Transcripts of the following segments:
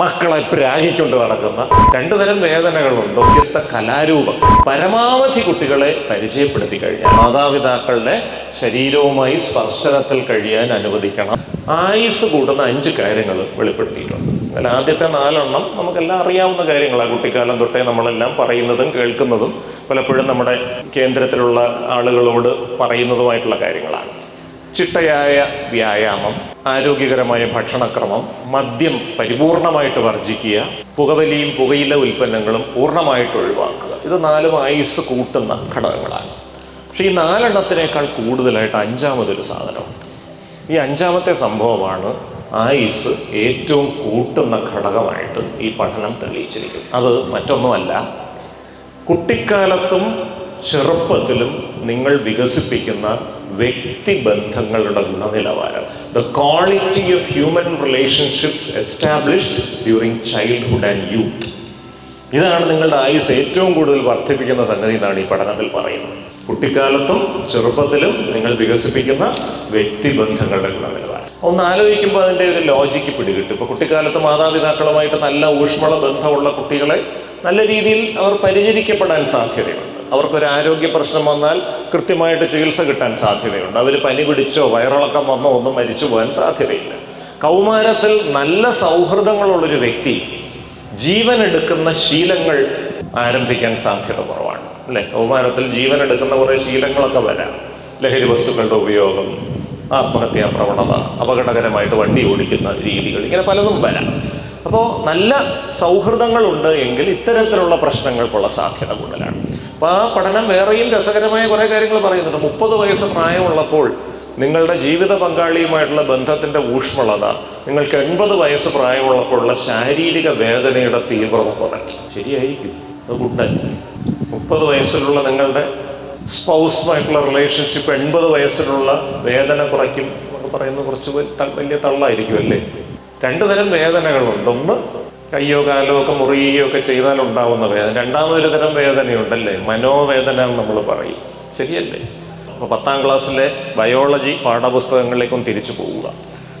മക്കളെ പ്രാഗിക്കൊണ്ട് നടക്കുന്ന രണ്ടു തരം വേദനകളുണ്ട്. വ്യത്യസ്ത കലാരൂപം. പരമാവധി കുട്ടികളെ പരിചയപ്പെടുത്തി കഴിഞ്ഞാൽ മാതാപിതാക്കളുടെ ശരീരവുമായി സ്പർശനത്തിൽ കഴിയാൻ അനുവദിക്കണം. ആയുസ് കൂടുന്ന അഞ്ച് കാര്യങ്ങൾ വെളിപ്പെടുത്തിയിട്ടുണ്ട്. അതിൽ ആദ്യത്തെ നാലെണ്ണം നമുക്കെല്ലാം അറിയാവുന്ന കാര്യങ്ങളാണ് കുട്ടിക്കാലം തൊട്ടേ നമ്മളെല്ലാം പറയുന്നതും കേൾക്കുന്നതും. പലപ്പോഴും നമ്മുടെ കേന്ദ്രത്തിലുള്ള ആളുകളോട് പറയുന്നതുമായിട്ടുള്ള കാര്യങ്ങളാണ്. ചിട്ടയായ വ്യായാമം ആരോഗ്യകരമായ ഭക്ഷണക്രമം മദ്യം പരിപൂർണമായിട്ട് വർജിക്കുക പുകവലിയും പുകയില ഉൽപ്പന്നങ്ങളും പൂർണമായിട്ട് ഒഴിവാക്കുക. ഇത് നാലും ആയുസ് കൂട്ടുന്ന ഘടകങ്ങളാണ്. പക്ഷേ ഈ നാലെണ്ണത്തിനേക്കാൾ കൂടുതലായിട്ട് അഞ്ചാമതൊരു സാധനമുണ്ട് ഈ അഞ്ചാമത്തെ സംഭവമാണ് ആയുസ് ഏറ്റവും കൂട്ടുന്ന ഘടകമായിട്ട് ഈ പഠനം തെളിയിച്ചിരിക്കുന്നു അത് മറ്റൊന്നുമല്ല കുട്ടിക്കാലത്തും ചെറുപ്പത്തിലും നിങ്ങൾ വികസിപ്പിക്കുന്ന വ്യക്തിബന്ധങ്ങളുടെ ഗുണനിലവാരം. The quality of human relationships established during childhood and youth ഇതാണ് നിങ്ങളുടെ ആയുസ് ഏറ്റവും കൂടുതൽ വർദ്ധിപ്പിക്കുന്ന സംഗതി എന്നാണ് ഈ പഠനത്തിൽ പറയുന്നത്. കുട്ടിക്കാലത്തും ചെറുപ്പത്തിലും നിങ്ങൾ വികസിപ്പിക്കുന്ന വ്യക്തിബന്ധങ്ങളുടെ ഗുണനിലവാരം. ഒന്ന് ആലോചിക്കുമ്പോൾ അതിന്റെ ഒരു ലോജിക്ക് പിടികിട്ടും. ഇപ്പോൾ കുട്ടിക്കാലത്ത് മാതാപിതാക്കളുമായിട്ട് നല്ല ഊഷ്മള ബന്ധമുള്ള കുട്ടികളെ നല്ല രീതിയിൽ അവർ പരിചരിക്കപ്പെടാൻ സാധ്യതയുണ്ട്. അവർക്കൊരു ആരോഗ്യ പ്രശ്നം വന്നാൽ കൃത്യമായിട്ട് ചികിത്സ കിട്ടാൻ സാധ്യതയുണ്ട്. അവർ പനി പിടിച്ചോ വയറിളക്കം വന്നോ ഒന്നും മരിച്ചു പോകാൻ സാധ്യതയില്ല. കൗമാരത്തിൽ നല്ല സൗഹൃദങ്ങളുള്ളൊരു വ്യക്തി ജീവൻ എടുക്കുന്ന ശീലങ്ങൾ ആരംഭിക്കാൻ സാധ്യത കുറവാണ്. അല്ലെ? കൗമാരത്തിൽ ജീവൻ എടുക്കുന്ന കുറേ ശീലങ്ങളൊക്കെ വരാം. ലഹരി വസ്തുക്കളുടെ ഉപയോഗം ആത്മഹത്യാ പ്രവണത അപകടകരമായിട്ട് വണ്ടി ഓടിക്കുന്ന രീതികൾ ഇങ്ങനെ പലതും വരാം. അപ്പോൾ നല്ല സൗഹൃദങ്ങളുണ്ട് എങ്കിൽ ഇത്തരത്തിലുള്ള പ്രശ്നങ്ങൾക്കുള്ള സാധ്യത കൂടുതലാണ്. അപ്പോൾ ആ പഠനം വേറെയും രസകരമായ കുറേ കാര്യങ്ങൾ പറയുന്നുണ്ട്. മുപ്പത് വയസ്സ് പ്രായമുള്ളപ്പോൾ നിങ്ങളുടെ ജീവിത പങ്കാളിയുമായിട്ടുള്ള ബന്ധത്തിന്റെ ഊഷ്മളത നിങ്ങൾക്ക് എൺപത് വയസ്സ് പ്രായമുള്ളപ്പോഴുള്ള ശാരീരിക വേദനയുടെ തീവ്രത കുറയ്ക്കും ശരിയായിരിക്കും. അത് ഗുഡായിരിക്കും മുപ്പത് വയസ്സിലുള്ള നിങ്ങളുടെ സ്പൗസുമായിട്ടുള്ള റിലേഷൻഷിപ്പ് എൺപത് വയസ്സിലുള്ള വേദന കുറയ്ക്കും എന്ന് പറയുന്നത് കുറച്ച് വലിയ തള്ളായിരിക്കും അല്ലേ? രണ്ടു തരം വേദനകളുണ്ട്. ഒന്ന് കയ്യോ കാലോ ഒക്കെ മുറിയുകയോ ഒക്കെ ചെയ്താൽ ഉണ്ടാവുന്ന വേദന രണ്ടാമതൊരു തരം വേദനയുണ്ടല്ലേ? മനോവേദന എന്ന് നമ്മൾ പറയും. ശരിയല്ലേ? അപ്പോൾ പത്താം ക്ലാസ്സിലെ ബയോളജി പാഠപുസ്തകങ്ങളിലേക്കും തിരിച്ചു പോവുക.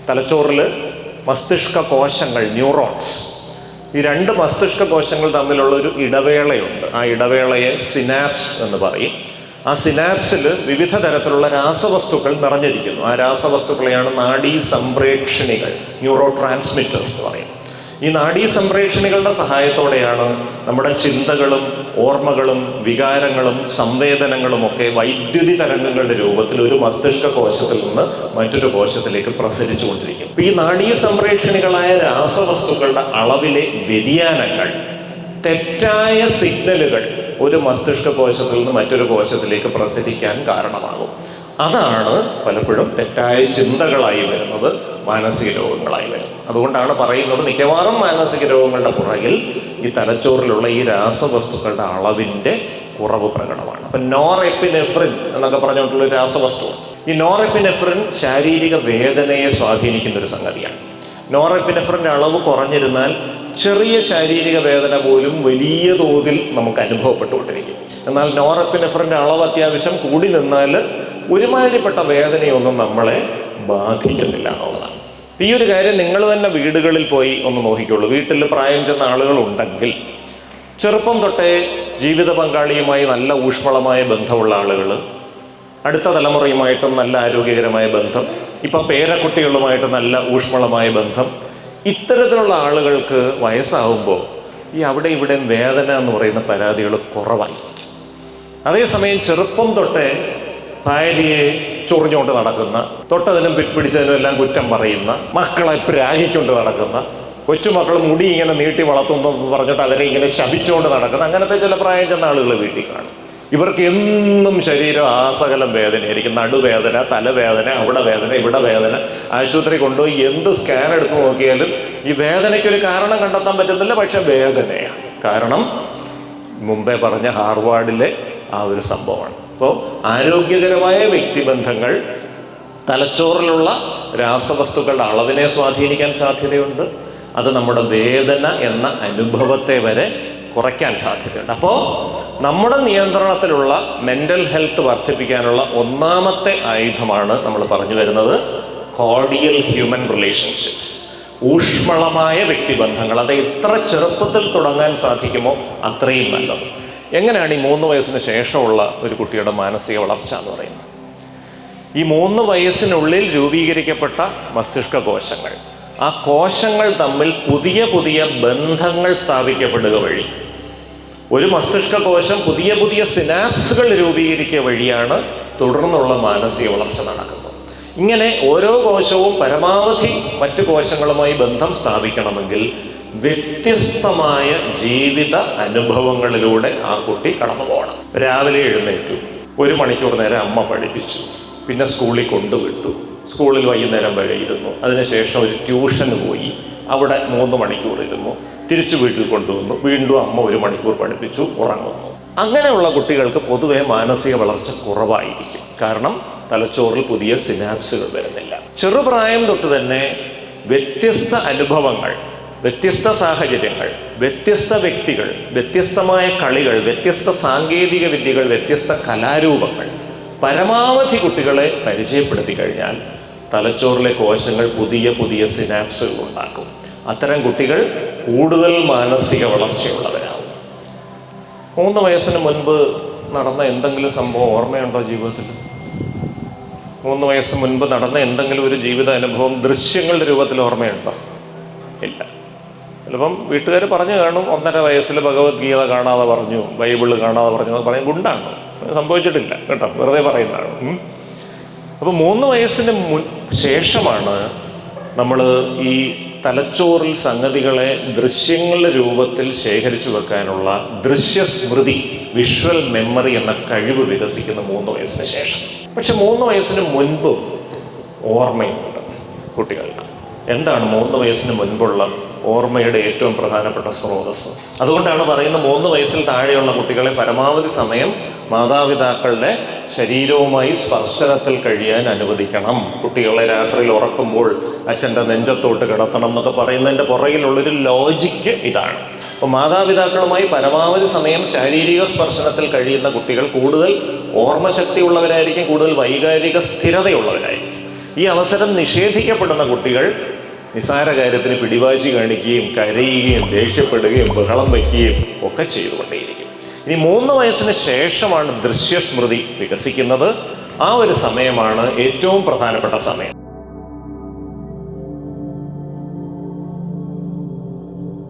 തലച്ചോറിൽ മസ്തിഷ്ക കോശങ്ങൾ ന്യൂറോൺസ്. ഈ രണ്ട് മസ്തിഷ്ക കോശങ്ങൾ തമ്മിലുള്ള ഒരു ഇടവേളയുണ്ട്. ആ ഇടവേളയെ സിനാപ്സ് എന്ന് പറയും. ആ സിനാപ്സിൽ വിവിധ തരത്തിലുള്ള രാസവസ്തുക്കൾ നിറഞ്ഞിരിക്കുന്നു. ആ രാസവസ്തുക്കളെയാണ് നാഡീ സംപ്രേക്ഷണികൾ ന്യൂറോ ട്രാൻസ്മിറ്റേഴ്സ് എന്ന് പറയും ഈ നാഡീ സംപ്രേഷണികളുടെ സഹായത്തോടെയാണ് നമ്മുടെ ചിന്തകളും ഓർമ്മകളും വികാരങ്ങളും സംവേദനങ്ങളും ഒക്കെ വൈദ്യുതി തരംഗങ്ങളുടെ രൂപത്തിൽ ഒരു മസ്തിഷ്ക കോശത്തിൽ നിന്ന് മറ്റൊരു കോശത്തിലേക്ക് പ്രസരിച്ചു കൊണ്ടിരിക്കും ഈ നാഡീ സംപ്രേഷണികളായ രാസവസ്തുക്കളുടെ അളവിലെ വ്യതിയാനങ്ങൾ തെറ്റായ സിഗ്നലുകൾ ഒരു മസ്തിഷ്ക കോശത്തിൽ നിന്ന് മറ്റൊരു കോശത്തിലേക്ക് പ്രസരിക്കാൻ കാരണമാകും. അതാണ് പലപ്പോഴും തെറ്റായ ചിന്തകളായി വരുന്നത് മാനസിക രോഗങ്ങളായി വരുന്നത്. അതുകൊണ്ടാണ് പറയുന്നത് മിക്കവാറും മാനസിക രോഗങ്ങളുടെ പുറകിൽ ഈ തലച്ചോറിലുള്ള ഈ രാസവസ്തുക്കളുടെ അളവിന്റെ കുറവ് പ്രകടമാണ്. അപ്പം നോറെപ്പിനെഫ്രിൻ എന്നൊക്കെ പറഞ്ഞിട്ടുള്ള രാസവസ്തു ഈ നോറെപ്പിനെഫ്രിൻ ശാരീരിക വേദനയെ സ്വാധീനിക്കുന്ന ഒരു സംഗതിയാണ്. നോറെപ്പിനെഫ്രിന്റെ അളവ് കുറഞ്ഞിരുന്നാൽ ചെറിയ ശാരീരിക വേദന പോലും വലിയ തോതിൽ നമുക്ക് അനുഭവപ്പെട്ടുകൊണ്ടിരിക്കും. എന്നാൽ നോറെപ്പിനെഫ്രിന്റെ അളവ് അത്യാവശ്യം കൂടി നിന്നാൽ ഒരുമാതിരിപ്പെട്ട വേദനയൊന്നും നമ്മളെ ബാധിക്കുന്നില്ല എന്നുള്ളതാണ്. ഈ ഒരു കാര്യം നിങ്ങൾ തന്നെ വീടുകളിൽ പോയി ഒന്ന് നോക്കിക്കോളൂ. വീട്ടിൽ പ്രായം ചെന്ന ആളുകളുണ്ടെങ്കിൽ ചെറുപ്പം തൊട്ടേ ജീവിത പങ്കാളിയുമായി നല്ല ഊഷ്മളമായ ബന്ധമുള്ള ആളുകൾ അടുത്ത തലമുറയുമായിട്ടും നല്ല ആരോഗ്യകരമായ ബന്ധം ഇപ്പം പേരക്കുട്ടികളുമായിട്ട് നല്ല ഊഷ്മളമായ ബന്ധം ഇത്തരത്തിലുള്ള ആളുകൾക്ക് വയസ്സാവുമ്പോൾ ഈ അവിടെ ഇവിടെയും വേദന എന്ന് പറയുന്ന പരാതികൾ കുറവായിരിക്കും. അതേസമയം ചെറുപ്പം തൊട്ടേ ഭാര്യയെ ചൊറിഞ്ഞുകൊണ്ട് നടക്കുന്ന തൊട്ടതിനും പിടിച്ചതിനും എല്ലാം കുറ്റം പറയുന്ന മക്കളെ പ്രാഗിക്കൊണ്ട് നടക്കുന്ന കൊച്ചുമക്കൾ മുടി ഇങ്ങനെ നീട്ടി വളർത്തുന്നു പറഞ്ഞിട്ട് അവരെ ഇങ്ങനെ ശപിച്ചുകൊണ്ട് നടക്കുന്ന അങ്ങനത്തെ ചില പ്രായം ചെന്ന ആളുകൾ വീട്ടിൽ കാണും. ഇവർക്ക് എന്നും ശരീരം ആസകലം വേദനയായിരിക്കും. നടുവേദന തലവേദന അവിടെ വേദന ഇവിടെ വേദന ആശുപത്രി കൊണ്ടുപോയി എന്ത് സ്കാൻ എടുത്തു നോക്കിയാലും ഈ വേദനയ്ക്ക് ഒരു കാരണം കണ്ടെത്താൻ പറ്റുന്നില്ല പക്ഷെ വേദനയാണ്. കാരണം മുമ്പേ പറഞ്ഞ ഹാർവാർഡിലെ ആ ഒരു സംഭവമാണ്. അപ്പോൾ ആരോഗ്യകരമായ വ്യക്തിബന്ധങ്ങൾ തലച്ചോറിലുള്ള രാസവസ്തുക്കളുടെ അളവിനെ സ്വാധീനിക്കാൻ സാധ്യതയുണ്ട്. അത് നമ്മുടെ വേദന എന്ന അനുഭവത്തെ വരെ കുറയ്ക്കാൻ സാധ്യതയുണ്ട്. അപ്പോൾ നമ്മുടെ നിയന്ത്രണത്തിലുള്ള മെന്റൽ ഹെൽത്ത് വർദ്ധിപ്പിക്കാനുള്ള ഒന്നാമത്തെ ആയുധമാണ് നമ്മൾ പറഞ്ഞു വരുന്നത് കോഡിയൽ ഹ്യൂമൻ റിലേഷൻഷിപ്സ് ഊഷ്മളമായ വ്യക്തിബന്ധങ്ങൾ. അത് എത്ര ചെറുപ്പത്തിൽ തുടങ്ങാൻ സാധിക്കുമോ അത്രയും നല്ലത്. എങ്ങനെയാണ് ഈ മൂന്ന് വയസ്സിന് ശേഷമുള്ള ഒരു കുട്ടിയുടെ മാനസിക വളർച്ച എന്ന് പറയുന്നത്? ഈ മൂന്ന് വയസ്സിനുള്ളിൽ രൂപീകരിക്കപ്പെട്ട മസ്തിഷ്ക കോശങ്ങൾ ആ കോശങ്ങൾ തമ്മിൽ പുതിയ പുതിയ ബന്ധങ്ങൾ സ്ഥാപിക്കപ്പെടുക വഴി ഒരു മസ്തിഷ്ക കോശം പുതിയ പുതിയ സിനാപ്സുകൾ രൂപീകരിക്കുക വഴിയാണ് തുടർന്നുള്ള മാനസിക വളർച്ച നടക്കുന്നത്. ഇങ്ങനെ ഓരോ കോശവും പരമാവധി മറ്റു കോശങ്ങളുമായി ബന്ധം സ്ഥാപിക്കണമെങ്കിൽ വ്യത്യസ്തമായ ജീവിത അനുഭവങ്ങളിലൂടെ ആ കുട്ടി കടന്നു പോകണം. രാവിലെ എഴുന്നേറ്റു. ഒരു മണിക്കൂർ നേരം അമ്മ പഠിപ്പിച്ചു. പിന്നെ സ്കൂളിൽ കൊണ്ടുവിട്ടു. സ്കൂളിൽ വൈകുന്നേരം വരെ ഇരുന്നു. അതിനുശേഷം ഒരു ട്യൂഷന് പോയി. അവിടെ മൂന്ന് മണിക്കൂർ ഇരുന്നു. തിരിച്ചു വീട്ടിൽ കൊണ്ടുവന്നു. വീണ്ടും അമ്മ ഒരു മണിക്കൂർ പഠിപ്പിച്ചു. ഉറങ്ങുന്നു. അങ്ങനെയുള്ള കുട്ടികൾക്ക് പൊതുവെ മാനസിക വളർച്ച കുറവായിരിക്കും. കാരണം തലച്ചോറിൽ പുതിയ സിനാപ്സുകൾ വരുന്നില്ല. ചെറുപ്രായം തൊട്ട് തന്നെ വ്യത്യസ്ത അനുഭവങ്ങൾ വ്യത്യസ്ത സാഹചര്യങ്ങൾ വ്യത്യസ്ത വ്യക്തികൾ വ്യത്യസ്തമായ കളികൾ വ്യത്യസ്ത സാങ്കേതിക വിദ്യകൾ വ്യത്യസ്ത കലാരൂപങ്ങൾ പരമാവധി കുട്ടികളെ പരിചയപ്പെടുത്തി കഴിഞ്ഞാൽ തലച്ചോറിലെ കോശങ്ങൾ പുതിയ പുതിയ സിനാപ്സുകൾ ഉണ്ടാക്കും. അത്തരം കുട്ടികൾ കൂടുതൽ മാനസിക വളർച്ചയുള്ളവരാകും മൂന്ന് വയസ്സിന് മുൻപ് നടന്ന എന്തെങ്കിലും സംഭവം ഓർമ്മയുണ്ടോ ജീവിതത്തിൽ? മൂന്ന് വയസ്സ് മുൻപ് നടന്ന എന്തെങ്കിലും ഒരു ജീവിത അനുഭവം ദൃശ്യങ്ങളുടെ രൂപത്തിൽ ഓർമ്മയുണ്ടോ? ചിലപ്പം വീട്ടുകാർ പറഞ്ഞു കാണും ഒന്നര വയസ്സിൽ ഭഗവത്ഗീത കാണാതെ പറഞ്ഞു ബൈബിൾ കാണാതെ പറഞ്ഞു അത് പറയാൻ ഗുണ്ടാണ്. സംഭവിച്ചിട്ടില്ല കേട്ടോ വെറുതെ പറയുന്നതാണ്. അപ്പം അപ്പോൾ മൂന്ന് വയസ്സിന് മുൻ ശേഷമാണ് നമ്മൾ ഈ തലച്ചോറിൽ സംഗതികളെ ദൃശ്യങ്ങളുടെ രൂപത്തിൽ ശേഖരിച്ചു വെക്കാനുള്ള ദൃശ്യസ്മൃതി വിഷ്വൽ മെമ്മറി എന്ന കഴിവ് വികസിക്കുന്ന മൂന്ന് വയസ്സിന് ശേഷം. പക്ഷെ മൂന്ന് വയസ്സിന് മുൻപും ഓർമ്മയുണ്ട് കുട്ടികൾക്ക്. എന്താണ് മൂന്ന് വയസ്സിന് മുൻപുള്ള ഓർമ്മയുടെ ഏറ്റവും പ്രധാനപ്പെട്ട സ്രോതസ് അതുകൊണ്ടാണ് പറയുന്ന മൂന്ന് വയസ്സിൽ താഴെയുള്ള കുട്ടികളെ പരമാവധി സമയം മാതാപിതാക്കളുടെ ശരീരവുമായി സ്പർശനത്തിൽ കഴിയാൻ അനുവദിക്കണം. കുട്ടികളെ രാത്രിയിൽ ഉറക്കുമ്പോൾ അച്ഛന്റെ നെഞ്ചത്തോട്ട് കിടത്തണം എന്നൊക്കെ പറയുന്നതിന്റെ പുറകിലുള്ളൊരു ലോജിക്ക് ഇതാണ്. അപ്പോൾ മാതാപിതാക്കളുമായി പരമാവധി സമയം ശാരീരിക സ്പർശനത്തിൽ കഴിയുന്ന കുട്ടികൾ കൂടുതൽ ഓർമ്മശക്തി ഉള്ളവരായിരിക്കും കൂടുതൽ വൈകാരിക സ്ഥിരതയുള്ളവരായിരിക്കും. ഈ അവസരം നിഷേധിക്കപ്പെടുന്ന കുട്ടികൾ നിസാര കാര്യത്തിന് പിടിവാശി കാണിക്കുകയും കരയുകയും ദേഷ്യപ്പെടുകയും ബഹളം വയ്ക്കുകയും ഒക്കെ ചെയ്തുകൊണ്ടേയിരിക്കും. ഇനി മൂന്ന് വയസ്സിന് ശേഷമാണ് ദൃശ്യസ്മൃതി വികസിക്കുന്നത്. ആ ഒരു സമയമാണ് ഏറ്റവും പ്രധാനപ്പെട്ട സമയം.